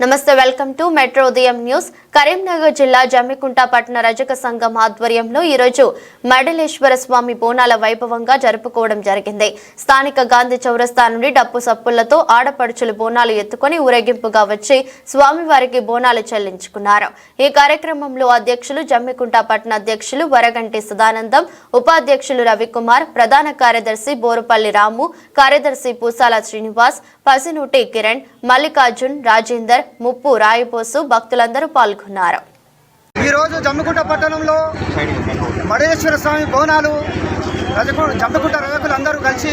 నమస్తే welcome to metro Udayam news. Karimnagar జిల్లా జమ్మికుంట పట్టణ రజక సంఘం ఆధ్వర్యంలో ఈరోజు మడలేశ్వర స్వామి బోనాల వైభవంగా జరుపుకోవడం జరిగింది. స్థానిక గాంధీ చౌరస్తా నుండి డప్పు సప్పులతో ఆడపడుచులు బోనాలు ఎత్తుకొని ఊరేగింపుగా వచ్చి స్వామివారికి బోనాలు చెల్లించుకున్నారు. ఈ కార్యక్రమంలో అధ్యక్షులు జమ్మికుంట పట్టణ అధ్యక్షులు వరగంటి సదానందం ఉపాధ్యక్షులు రవికుమార్ ప్రధాన కార్యదర్శి బోరుపల్లి రాము కార్యదర్శి పూసాల శ్రీనివాస్ పసినూటి కిరణ్ మల్లికార్జున్ రాజేందర్ ముప్పు రాయిపోసు భక్తులందరూ పాల్గొన్నారు. ఈరోజు జమ్మికుంట పట్టణంలో మడేశ్వర స్వామి బోనాలు రజకు జమ్మికుంట రజకులు అందరూ కలిసి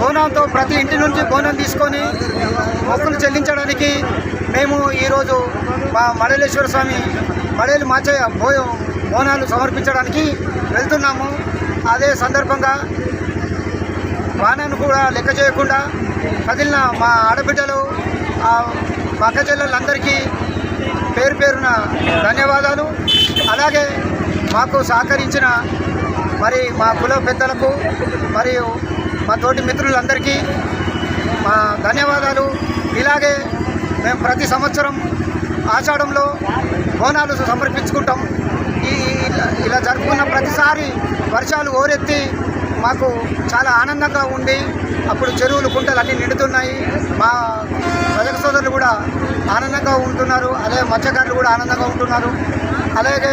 బోనంతో ప్రతి ఇంటి నుంచి బోనం తీసుకొని మొక్కులు చెల్లించడానికి మేము ఈరోజు మా మడలేశ్వర స్వామి మడేలు మాచయ్య బో బోనాలు సమర్పించడానికి వెళ్తున్నాము. అదే సందర్భంగా బాణాన్ని కూడా లెక్క చేయకుండా కదిలిన మా ఆడబిడ్డలు మా అక్క చెల్లెళ్ళందరికీ పేరు పేరున ధన్యవాదాలు. అలాగే మాకు సహకరించిన మరి మా కుల పెద్దలకు మరియు మా తోటి మిత్రులందరికీ మా ధన్యవాదాలు. ఇలాగే మేము ప్రతి సంవత్సరం ఆషాఢంలో బోనాలు సమర్పించుకుంటాం. ఈ ఇలా- ఇలా జరుపుకున్న ప్రతిసారి వర్షాలు ఓరెత్తి మాకు చాలా ఆనందంగా ఉండి అప్పుడు చెరువులు కుంటలు అన్నీ నిండుతున్నాయి. మా సోదరులు కూడా ఆనందంగా ఉంటున్నారు. అదే మత్స్యకారులు కూడా ఆనందంగా ఉంటున్నారు. అలాగే